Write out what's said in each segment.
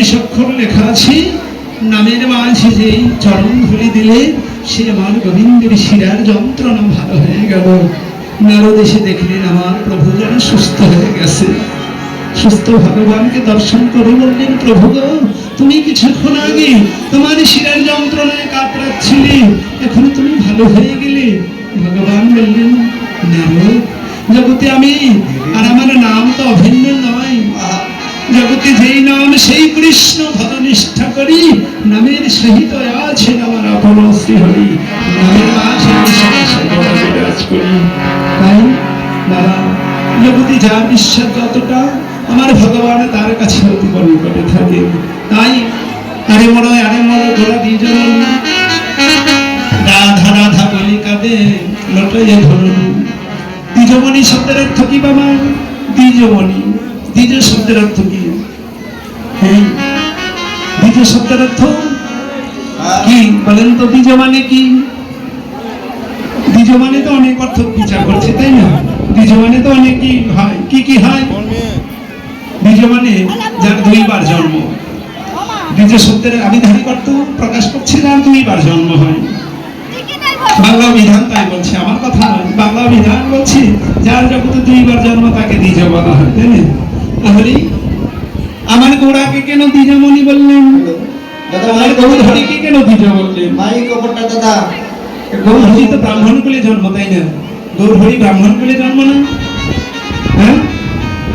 অক্ষর লেখা আছে, নামের মাঝে যে চরণ ধরে দিলে, সে আমার গোবিন্দের শিরার যন্ত্রণা ভালো হয়ে গেল। নারদ এসে দেখলেন, আমার প্রভু যেন সুস্থ হয়ে গেছে। সুস্থ ভগবানকে দর্শন করে বললেন, প্রভু গো, তুমি কিছুক্ষণ আগে তোমার শিরার যন্ত্রণায় কাতরাচ্ছিলে। এখন তুমি ভালো হয়ে গেলে? ভগবান বললেন, নারদ, জগতে আমি আর আমার নাম তো অভিন্ন নয়। জগতে যেই নাম, সেই কৃষ্ণ ভদনিষ্ঠা করি, নামের সহিত আছেন আমার আপন শ্রী হরি। নামের করি তাই, বাবা জগতে যা বিশ্বাস যতটা, আমার ভগবান তার কাছে অতি করে থাকে। তাই, আরে মরো আরে মরো তোরা দুজন রাধা রাধা বলি কাঁদে লটাইয়ে ধরুন। দ্বিজমণি শব্দের অর্থ কি বাবা? দ্বিজমণি। দ্বিজ শব্দের অর্থ কি? হ্যাঁ। দ্বিজ শব্দের অর্থ কি? বলেন তো, দ্বিজ মানে কি? মানে তো অনেক অর্থ বিচার করছে, তাই না? মানে তো হয়। কি কি হয়? মানে যার দুইবার জন্ম। শব্দের আমি করত প্রকাশ করছি যার দুইবার জন্ম হয়। বাংলা বিধান তাই বলছে, আমার কথা নয়। বাংলা বিধান বলছি, যার জগতে দুইবার জন্ম তাকে দ্বিজ বলা হয়, তাই না? তাহলে আমার গোড়াকে কেন দ্বিজমণি বললেন? আমার গৌরহরিকে কেন দ্বিজ বললেন মাইক ওপরটা দাদা গৌরহরি তো ব্রাহ্মণ কুলে জন্ম তাই না? গৌরহরি ব্রাহ্মণ কুলে জন্ম না? হ্যাঁ?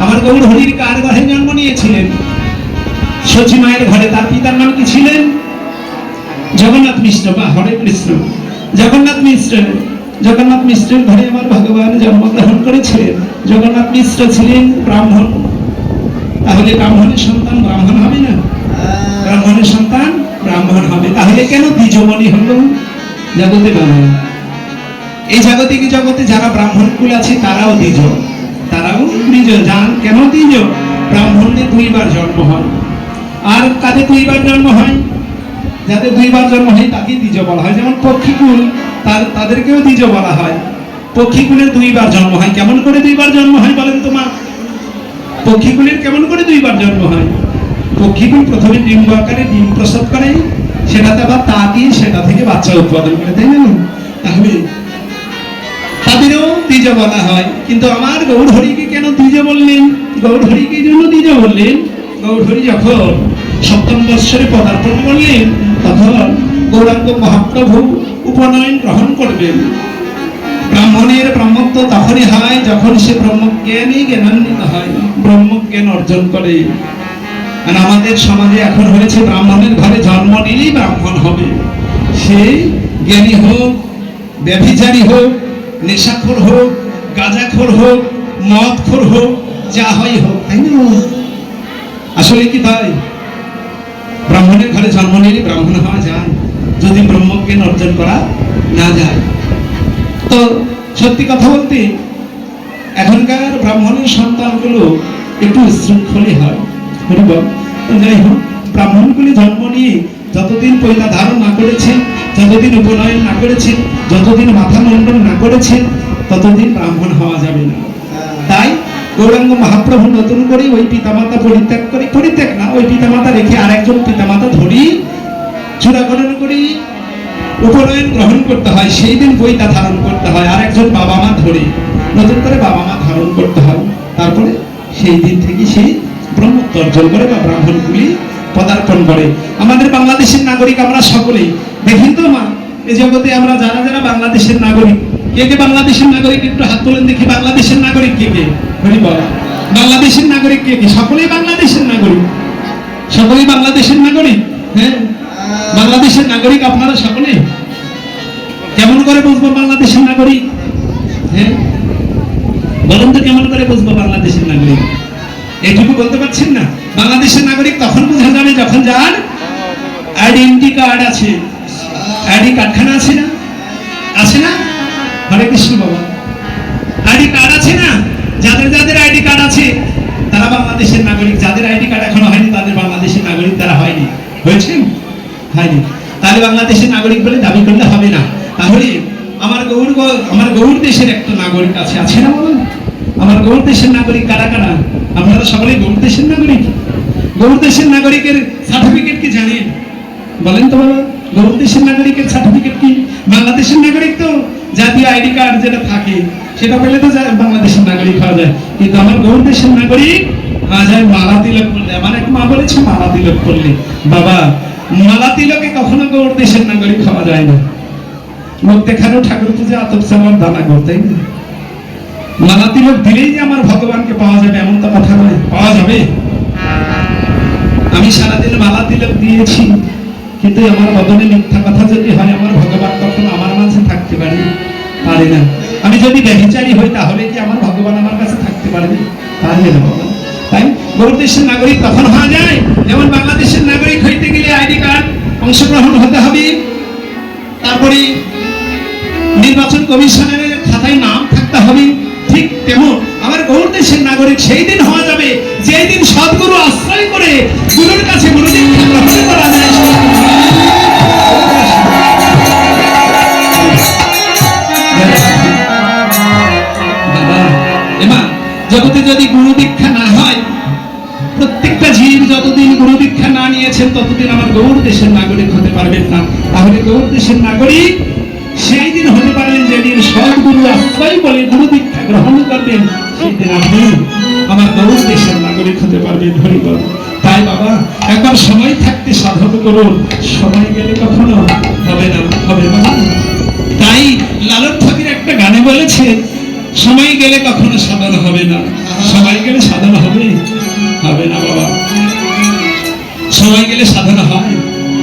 আমার গৌরহরির কার ঘরে জন্ম নিয়েছিলেন? সচি মায়ের ঘরে তার পিতার নাম কি ছিলেন? জগন্নাথ মিশ্র বা হরে কৃষ্ণ। জগন্নাথ মিশ্র জগন্নাথ মিশ্রের ঘরে আমার ভগবান জন্মগ্রহণ করেছিলেন। জগন্নাথ মিশ্র ছিলেন ব্রাহ্মণ। তাহলে ব্রাহ্মণের সন্তান ব্রাহ্মণ হবে না? ব্রাহ্মণের সন্তান ব্রাহ্মণ হবে। তাহলে কেন দ্বিজমণি হলো? জগতে বাবা এই জাগতিক জগতে যারা ব্রাহ্মণ কুল আছে তারাও দ্বিজ। তারাও দ্বিজ। যান কেন দ্বিজ? ব্রাহ্মণদের দুইবার জন্ম হয়। আর কাদের দুইবার জন্ম হয়? যাদের দুইবার জন্ম হয় তাকে দ্বিজ বলা হয়। যেমন পক্ষীকুল তার তাদেরকেও দ্বিজ বলা হয়। পক্ষীকুলের দুইবার জন্ম হয়। কেমন করে দুইবার জন্ম হয় বলেন তো মা? পক্ষীগুলির কেমন করে দুইবার জন্ম হয়? পক্ষীগুলি প্রথমে ডিম্ব আকারে ডিম প্রসব করে সেটাতে আবার তা দিয়ে সেটা থেকে বাচ্চা উৎপাদন করে, তাই না? তাহলে তাদেরও দ্বিজ বলা হয়, কিন্তু আমার গৌরহরিকে কেন দ্বিজ বললেন? গৌরহরিকে জন্য দ্বিজ বললেন গৌরহরি যখন সপ্তম বৎসরে পদার্পণ করলেন, তখন গৌরাঙ্গ মহাপ্রভু উপনয়ন গ্রহণ করবেন। ব্রাহ্মণের ব্রহ্মত্ব তখনই হয় যখন সে ব্রহ্মজ্ঞানী জ্ঞানান্বিত হয়, ব্রহ্মজ্ঞান অর্জন করে। আর আমাদের সমাজে এখন হয়েছে ব্রাহ্মণের ঘরে জন্ম নিলেই ব্রাহ্মণ হবে। সে জ্ঞানী হোক, ব্যভিচারী হোক, নেশাখোর হোক, গাঁজাখোর হোক, মদখোর হোক, যা হয় হোক, তাই না? আসলে কি তাই? ব্রাহ্মণের ঘরে জন্ম নিলে ব্রাহ্মণ হওয়া যায়, যদি ব্রহ্মজ্ঞান অর্জন করা না যায়। তো সত্যি কথা বলতে, এখনকার ব্রাহ্মণের সন্তানগুলো একটু শৃঙ্খলী হয়। যাই হোক, ব্রাহ্মণগুলি জন্ম নিয়ে যতদিন পয়লা ধারণ না করেছেন যতদিন উপনয়ন না করেছেন যতদিন মাথা মণ্ডন না করেছেন ততদিন ব্রাহ্মণ হওয়া যাবে না। তাই গৌরাঙ্গ মহাপ্রভু নতুন করে ওই পিতামাতা পরিত্যাগ করে, পরিত্যাগ না, ওই পিতামাতা রেখে আরেকজন পিতামাতা ধরি চূড়াকরণ করি উপনয়ন গ্রহণ করতে হয়, সেই দিন বইটা ধারণ করতে হয়। আর একজন বাবা মা ধরে নতুন করে বাবা মা ধারণ করতে হয়। তারপরে সেই দিন থেকে সেই ব্রহ্মত্ব অর্জন করে বা ব্রাহ্মণগুলি পদার্পণ করে। আমাদের বাংলাদেশের নাগরিক আমরা সকলেই। দেখেন তো মা, এই জগতে আমরা যারা যারা বাংলাদেশের নাগরিক, কে কে বাংলাদেশের নাগরিক একটু হাত তোলেন দেখি, বাংলাদেশের নাগরিক কে কে? হরি বল। বাংলাদেশের নাগরিক কে কে? সকলেই বাংলাদেশের নাগরিক। সকলেই বাংলাদেশের নাগরিক হ্যাঁ? বাংলাদেশের নাগরিক আপনারা সকলে কেমন করে বুঝব বাংলাদেশের নাগরিক? হ্যাঁ? বলুন তো কেমন করে বুঝব বাংলাদেশের নাগরিক? এইটুকু বলতে পারছেন না? বাংলাদেশের নাগরিক তখন বোঝা যাবে যখন যার আইডেন্টি কার্ড আছে। আইডি কার্ডখানা আছে না? আছে না? হরে কৃষ্ণ বাবা। আইডি কার্ড আছে না? যাদের যাদের আইডি কার্ড আছে, তারা বাংলাদেশের নাগরিক। যাদের আইডি কার্ড এখনও হয়নি, তাদের বাংলাদেশের নাগরিক তারা হয়নি। হয়েছে? হয়নি। তাহলে বাংলাদেশের নাগরিক বলে দাবি করলে হবে না। তাহলে আমার গৌর আমার গৌর দেশের একটা নাগরিক আছে আছে না বলুন? আমার গৌর দেশের নাগরিক কারা কারা? আপনারা সকলেই গৌর দেশের নাগরিক। গৌর দেশের নাগরিকের সার্টিফিকেট কি জানেন? বলেন তো বাবা, গৌর দেশের নাগরিকের সার্টিফিকেট কি? বাংলাদেশের নাগরিক তো, জাতীয় আইডি কার্ড যেটা থাকে, সেটা পেলে তো বাংলাদেশের নাগরিক হওয়া যায়। কিন্তু আমার গৌর দেশের নাগরিক হওয়া যায় মালা তিলক করলে, আমার এক মা বলেছে মালা তিলক করলে। বাবা, মালা তিলকে কখনো গৌর দেশের নাগরিক হওয়া যায় না। মুখ দেখানো ঠাকুর পূজা আতপ আমার দানা করতে মালা তিলক দিলেই যে আমার ভগবানকে পাওয়া যাবে, এমন তো কথা নয়। পাওয়া যাবে। আমি সারাদিন মালা তিলক দিয়েছি, কিন্তু আমার বদনে মিথ্যা কথা যদি হয়, আমার ভগবান তখন আমার মাঝে থাকতে পারে পারে না। আমি যদি ব্যভিচারী হই, তাহলে কি আমার ভগবান আমার কাছে থাকতে পারবে পারবে না তাই গৌর দেশের নাগরিক তখন হওয়া যায়। যেমন বাংলাদেশের নাগরিক হইতে গেলে আইডি কার্ড অংশগ্রহণ হতে হবে। তারপরে নির্বাচন কমিশনের খাতায় নাম থাকতে হবে, ঠিক তেমন আমার গৌর দেশের নাগরিক সেই দিন হওয়া যাবে, যেই দিন সদ্গুরু আশ্রয় করে গুরুর কাছে জগতে যদি গুরু দীক্ষা না হয়, প্রত্যেকটা জীব যতদিন গুরু দীক্ষা না নিয়েছেন ততদিন আমার গৌর দেশের নাগরিক হতে পারবেন না। তাহলে গৌর দেশের নাগরিক যেদিন সদ্গুরু আশ্রয় বলে গুরু দীক্ষা গ্রহণ করবেন সেই দিন আপনি আমার গৌর দেশের নাগরিক হতে পারবেন, হরিবল। তাই বাবা, একবার সময় থাকতে সাধন করুন। সময় গেলে কখনো হবে না হবে না। তাই লালন ফকির একটা গানে বলেছে, সময় গেলে কখনো সাধন হবে না। সময় গেলে সাধন হবে হবে না বাবা। সময় গেলে সাধন হয়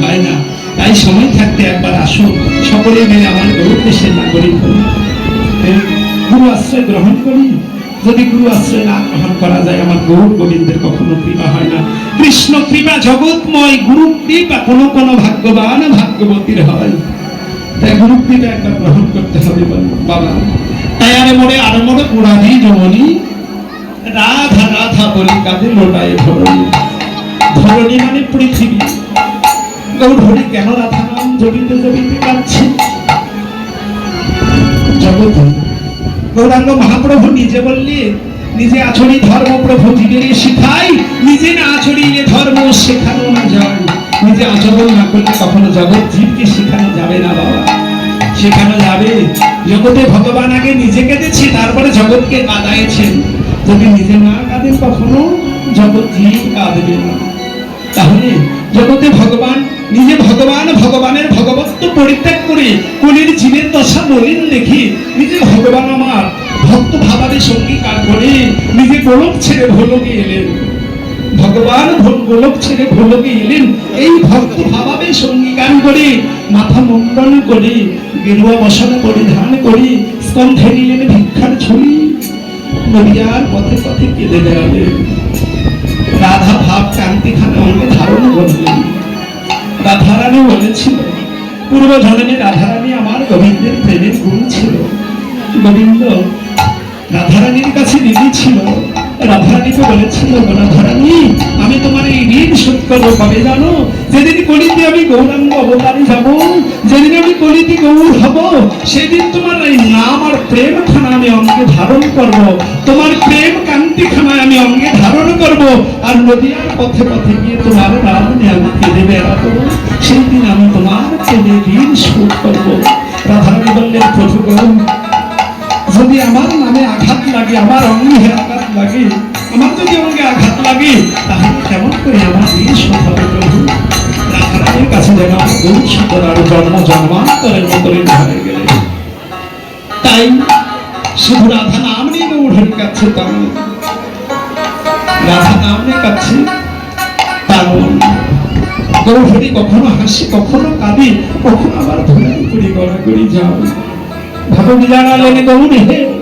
হয় না। তাই সময় থাকতে একবার আসুন। সকলে মিলে আমার গৌর দেশের নাগরিক হই গুরু আশ্রয় গ্রহণ করি। যদি গুরু আশ্রয় না গ্রহণ করা যায়, আমার গৌর গোবিন্দের কখনো কৃপা হয় না। কৃষ্ণ কৃপা জগৎময় গুরু কৃপা, কোনো কোনো ভাগ্যবান ভাগ্যবতীর হয়। তাই গুরু কৃপা একবার গ্রহণ করতে হবে বাবা। তাই আরে মনে আরে মোড়ে পুরাধি জমনি রাধা রাধা বলি কাঁদে লোটায় ধরণী। ধরণী মানে পৃথিবী। গৌরহরি কেন রাধা নাম জড়িতে জড়িতে কাঁদছে? জগতে গৌরাঙ্গ মহাপ্রভু নিজে বললেন নিজে আচরি ধর্ম প্রভু জীবনে শিখাই, নিজে না আচরিলে ধর্ম শেখানো না যায়। নিজে আচরণ না করলে কখনো জগৎ জীবকে শেখানো যাবে না বাবা। শেখানো যাবে। জগতে ভগবান আগে নিজে কেঁদেছে, তারপরে জগৎকে কাঁদাইছেন। যদি নিজে না কাঁদেন কখনো, জগৎ জীব কাঁদবে না। তাহলে জগতে ভগবান নিজে ভগবান, ভগবানের ভগবত্ব পরিত্যাগ করে কলির জীবের দশা বলিন দেখি, নিজে ভগবান আমার ভক্ত ভাবাবে সঙ্গীকার করে, নিজে গোলক ছেড়ে ভোলকে এলেন। ভগবান গোলক ছেড়ে ভোলকে এলেন, এই ভক্ত ভাবাবে সঙ্গীকার করে, মাথা মুন্ডন করে, গেরুয়া বসন পরিধান করে, স্কন্ধে নিলেন ভিক্ষার ছড়ি নদিয়ার পথে পথে কেঁদে বেড়ালেন রাধা ভাব কান্তিখানে অঙ্গে ধারণ করলেন। রাধারানী বলেছিল। পূর্ব জননী রাধারানী আমার গোবিন্দের প্রেমের গুরু ছিল। গোবিন্দ রাধারানীর কাছে দিদি ছিল। রাধারানীকে বলেছিল, রাধারানী, আমি তোমার এই ঋণ শোধ করব কবে জানো? যেদিন কলিতে আমি গৌরাঙ্গ অবতারে যাব, যেদিন আমি কলিতে গৌর হব, সেদিন তোমার এই নাম আর প্রেম খানা আমি অঙ্গে ধারণ করব। তোমার প্রেম কান্তি খানায় আমি অঙ্গে ধারণ করব। আর নদীয়ার পথে পথে গিয়ে তোমার রাধনে আমি কেঁদে বেড়াবো। সেই দিন আমি তোমার প্রেমে ঋণ শোধ করব। রাধারানী বললেন, প্রভু যদি আমার নামে আঘাত লাগে, আমার অঙ্গে আঘাত লাগে, আমার যদি অঙ্গে আঘাত লাগে, তাহলে কেমন করে আমার ঋণ শোধ প্রভু রাধারানীর কাছে যেন আমার সুন্দর আর জন্ম জন্মান্তরের মতো ঋণ হয়ে গেলে। তাই শুধু রাধা নাম নিয়ে হরি কাছে তেমন রাধা নাম নিয়ে কাছে তেমন গৌর কখনো হাসি, কখনো কাঁদি, কখনো আবার ধুলাই করি গড়াগড়ি যায় ভগবী জানালেন গৌর হে হে গৌর হরি